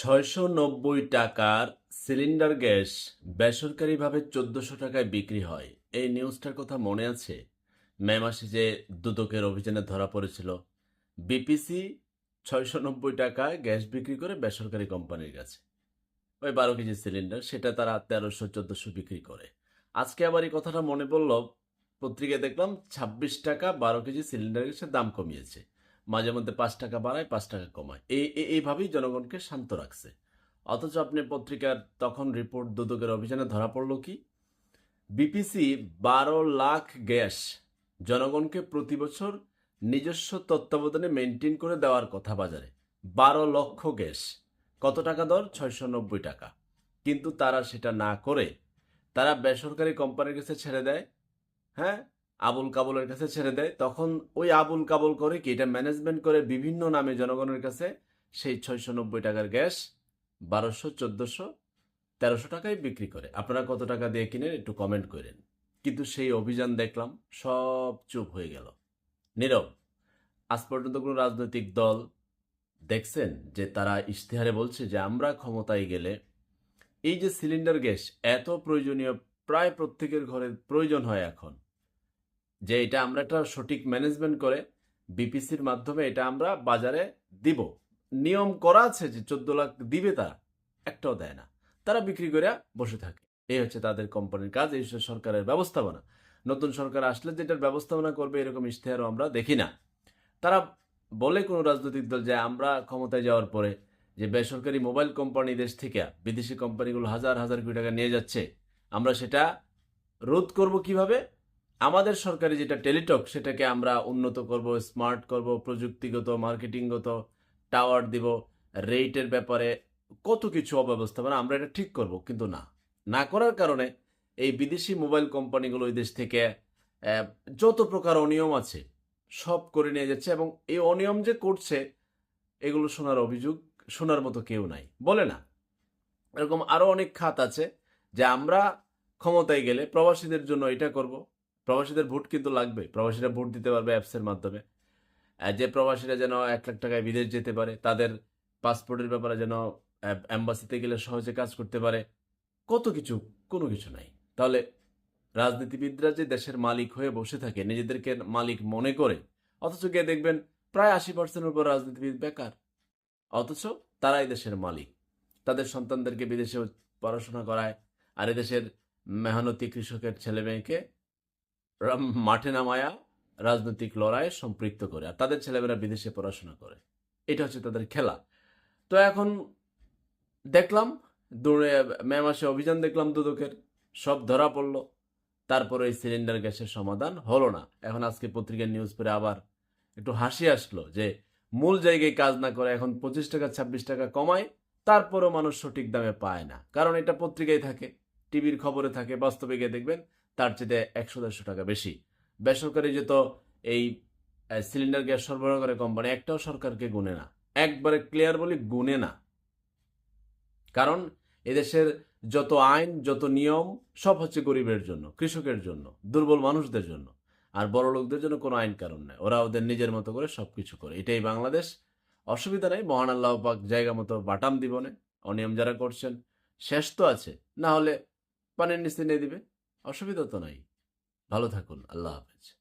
ছয়শো নব্বই টাকার সিলিন্ডার গ্যাস বেসরকারিভাবে চোদ্দশো টাকায় বিক্রি হয়। এই নিউজটার কথা মনে আছে? মে মাসে যে দুদকের অভিযানে ধরা পড়েছিল। বিপিসি ছয়শো নব্বই টাকায় গ্যাস বিক্রি করে বেসরকারি কোম্পানির কাছে। ওই বারো কেজি সিলিন্ডার, সেটা তারা তেরোশো, চোদ্দশো বিক্রি করে। আজকে আবার এই কথাটা মনে পড়ল। পত্রিকায় দেখলাম ছাব্বিশ টাকা বারো কেজি সিলিন্ডার গ্যাসের দাম কমিয়েছে। মাঝে মধ্যে পাঁচ টাকা বাড়ায়, পাঁচ টাকা কমায়। এই এই- এইভাবেই জনগণকে শান্ত রাখছে। অথচ আপনি পত্রিকার তখন রিপোর্ট দুদকের অভিযানে ধরা পড়ল কি? বিপিসি বারো লাখ গ্যাস জনগণকে প্রতি বছর নিজস্ব তত্ত্বাবধানে মেনটেন করে দেওয়ার কথা বাজারে। বারো লক্ষ গ্যাস। কত টাকা দর? ছয়শো নব্বই টাকা। কিন্তু তারা সেটা না করে, তারা বেসরকারি কোম্পানির কাছে ছেড়ে দেয়। হ্যাঁ? আবুল কাবুলের কাছে ছেড়ে দেয়। তখন ওই আবুল কাবুল করে কি, এটা ম্যানেজমেন্ট করে বিভিন্ন নামে জনগণের কাছে সেই ছয়শো নব্বই টাকার গ্যাস বারোশো, চোদ্দোশো, তেরোশো টাকায় বিক্রি করে। আপনারা কত টাকা দিয়ে কিনেন একটু কমেন্ট করেন। কিন্তু সেই অভিযান দেখলাম, সব চুপ হয়ে গেল। নীরব, আজ পর্যন্ত কোনো রাজনৈতিক দল দেখছেন যে তারা ইশতেহারে বলছে যে আমরা ক্ষমতায় গেলে এই যে সিলিন্ডার গ্যাস এত প্রয়োজনীয়, প্রায় প্রত্যেকের ঘরে প্রয়োজন হয় এখন। যে এটা আমরা একটা সঠিক ম্যানেজমেন্ট করে বিপিসির মাধ্যমে এটা আমরা বাজারে দিব। নিয়ম করা আছে যে চোদ্দ লাখ দিবে তারা, একটাও দেয় না। তারা বিক্রি করে বসে থাকে। এই হচ্ছে তাদের কোম্পানির কাজ, এই সরকারের ব্যবস্থাপনা। নতুন সরকার আসলে যেটার ব্যবস্থাপনা করবে এরকম ইশতেহারও আমরা দেখি না। তারা বলে কোনো রাজনৈতিক দল যে আমরা ক্ষমতায় যাওয়ার পরে যে বেসরকারি মোবাইল কোম্পানি দেশ থেকে বিদেশি কোম্পানিগুলো হাজার হাজার কোটি টাকা নিয়ে যাচ্ছে, আমরা সেটা রোধ করব কীভাবে? আমাদের সরকারি যেটা টেলিটক, সেটাকে আমরা উন্নত করব স্মার্ট করব, প্রযুক্তিগত মার্কেটিংগত টাওয়ার দিব রেটের ব্যাপারে কত কিছু অব্যবস্থাপনা আমরা এটা ঠিক করব, কিন্তু না। না করার কারণে এই বিদেশি মোবাইল কোম্পানিগুলো ওই দেশ থেকে যত প্রকার অনিয়ম আছে, সব করে নিয়ে যাচ্ছে এবং এই অনিয়ম যে করছে, এগুলো শোনার অভিযোগ শোনার মতো কেউ নাই। বলে না। এরকম আরও অনেক খাত আছে যে আমরা ক্ষমতায় গেলে প্রবাসীদের জন্য এটা করব প্রবাসীদের ভোট কিন্তু লাগবে প্রবাসীরা ভোট দিতে পারবে অ্যাপসের মাধ্যমে। যে প্রবাসীরা যেন এক লাখ টাকায় বিদেশ যেতে পারে, তাদের পাসপোর্টের ব্যাপারে যেন অ্যাম্বাসিতে গেলে সহজে কাজ করতে পারে, কত কিছু, কোনো কিছু নাই। তাহলে রাজনীতিবিদরা যে দেশের মালিক হয়ে বসে থাকে, নিজেদেরকে মালিক মনে করে, অথচ গিয়ে দেখবেন প্রায় আশি পার্সেন্টের উপর রাজনীতিবিদ বেকার। অথচ তারাই দেশের মালিক। তাদের সন্তানদেরকে বিদেশে পড়াশোনা করায়, আর এদেশের মেহনতি কৃষকের ছেলে মেয়েকে মাঠে নামায়া রাজনৈতিক লড়াইয়ে সম্পৃক্ত করে আর তাদের ছেলেমেয়েরা বিদেশে পড়াশোনা করে। এটা হচ্ছে তাদের খেলা। তো এখন দেখলাম, দৌড়ে মে মাসে অভিযান দেখলাম দুদকের, সব ধরা পড়ল। তারপরে এই সিলিন্ডার গ্যাসের সমাধান হলো না। এখন আজকে পত্রিকার নিউজ পড়ে আবার একটু হাসি আসলো যে, মূল জায়গায় কাজ না করে এখন পঁচিশ টাকা, ছাব্বিশ টাকা কমায়, তারপরেও মানুষ সঠিক দামে পায় না। কারণ এটা পত্রিকায় থাকে, টিভির খবরে থাকে বাস্তবে গিয়ে দেখবেন তার চেয়ে একশো দেড়শো টাকা বেশি। বেসরকারি যে তো এই সিলিন্ডার গ্যাস সরবরাহ করে কোম্পানি একটাও সরকারকে গুনে না। একবারে ক্লিয়ার বলি, গুনে না। কারণ এদেশের যত আইন, যত নিয়ম, সব হচ্ছে গরিবের জন্য, কৃষকের জন্য, দুর্বল মানুষদের জন্য। আর বড় লোকদের জন্য কোনো আইন কারণ নেই। ওরা ওদের নিজের মতো করে সব কিছু করে। এটাই বাংলাদেশ। অসুবিধা নেই, মহান আল্লাহ পাক জায়গা মতো বাটাম দিবনে। অনিয়ম যারা করছেন, শেষ তো আছে। না হলে পানির নিচে নিয়ে দিবে। অসুবিধা তো নাই। ভালো থাকুন আল্লাহ হাফেজ।